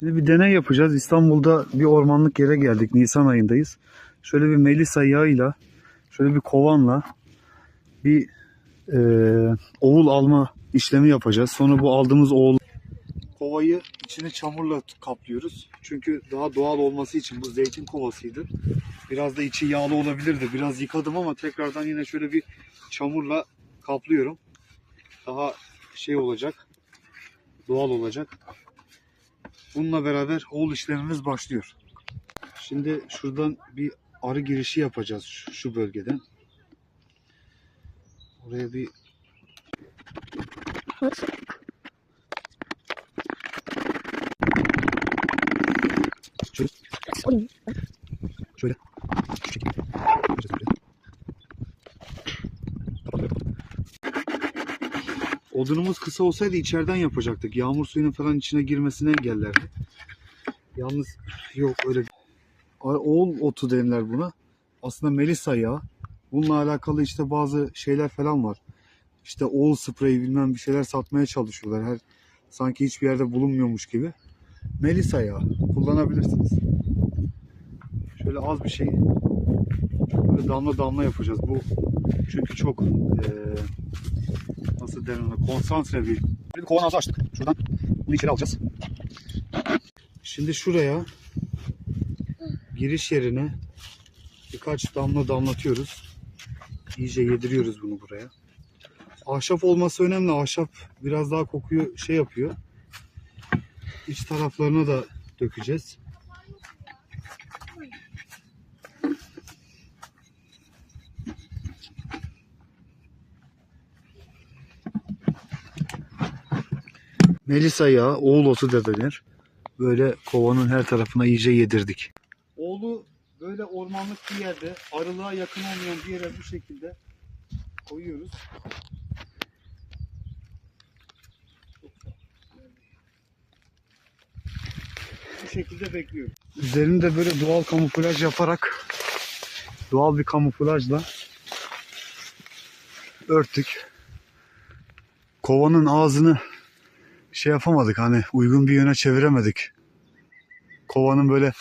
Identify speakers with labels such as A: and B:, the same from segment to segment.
A: Şimdi bir deney yapacağız. İstanbul'da bir ormanlık yere geldik. Nisan ayındayız. Şöyle bir melisa yağıyla, şöyle bir kovanla bir e, oğul alma işlemi yapacağız. Sonra bu aldığımız oğul kovayı içine çamurla kaplıyoruz. Çünkü daha doğal olması için bu zeytin kovasıydı. Biraz da içi yağlı olabilirdi. Biraz yıkadım ama tekrardan yine şöyle bir çamurla kaplıyorum. Daha şey olacak. Doğal olacak. Bununla beraber oğul işlemimiz başlıyor. Şimdi şuradan bir arı girişi yapacağız şu, şu bölgeden. Oraya bir şöyle, şöyle. Yapacağız Odunumuz kısa olsaydı içeriden yapacaktık. Yağmur suyunun falan içine girmesini engellerdi. Yalnız yok öyle. Oğul otu denirler buna. Aslında melisa yağı. Bununla alakalı işte bazı şeyler falan var. İşte oğul spreyi bilmem bir şeyler satmaya çalışıyorlar. Her sanki hiçbir yerde bulunmuyormuş gibi. Melisa yağı kullanabilirsiniz. Şöyle az bir şey böyle damla damla yapacağız. Bu çünkü çok eee nasıl denir ona konsantre bir. Bir kovan ağzı açtık. Şuradan bunu içeri alacağız. Şimdi şuraya giriş yerine birkaç damla damlatıyoruz. İyice yediriyoruz bunu buraya. Ahşap olması önemli. Ahşap biraz daha kokuyu şey yapıyor. İç taraflarına da dökeceğiz. Melisa yağı, oğul otu da denir. Böyle kovanın her tarafına iyice yedirdik. Oğlu böyle ormanlık bir yerde, arılığa yakın olmayan bir yere bu şekilde koyuyoruz. Bu şekilde bekliyoruz. Üzerinde böyle doğal kamuflaj yaparak doğal bir kamuflajla örttük. Kovanın ağzını şey yapamadık hani uygun bir yöne çeviremedik. Kovanın böyle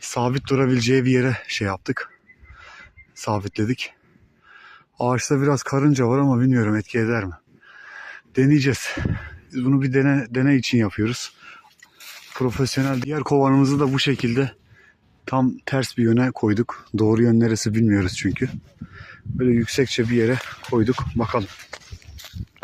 A: sabit durabileceği bir yere şey yaptık. Sabitledik. Ağaçta biraz karınca var ama bilmiyorum etki eder mi? Deneyeceğiz. Biz bunu bir dene, deney için yapıyoruz. Profesyonel diğer kovanımızı da bu şekilde tam ters bir yöne koyduk. Doğru yön neresi bilmiyoruz çünkü. Böyle yüksekçe bir yere koyduk. Bakalım.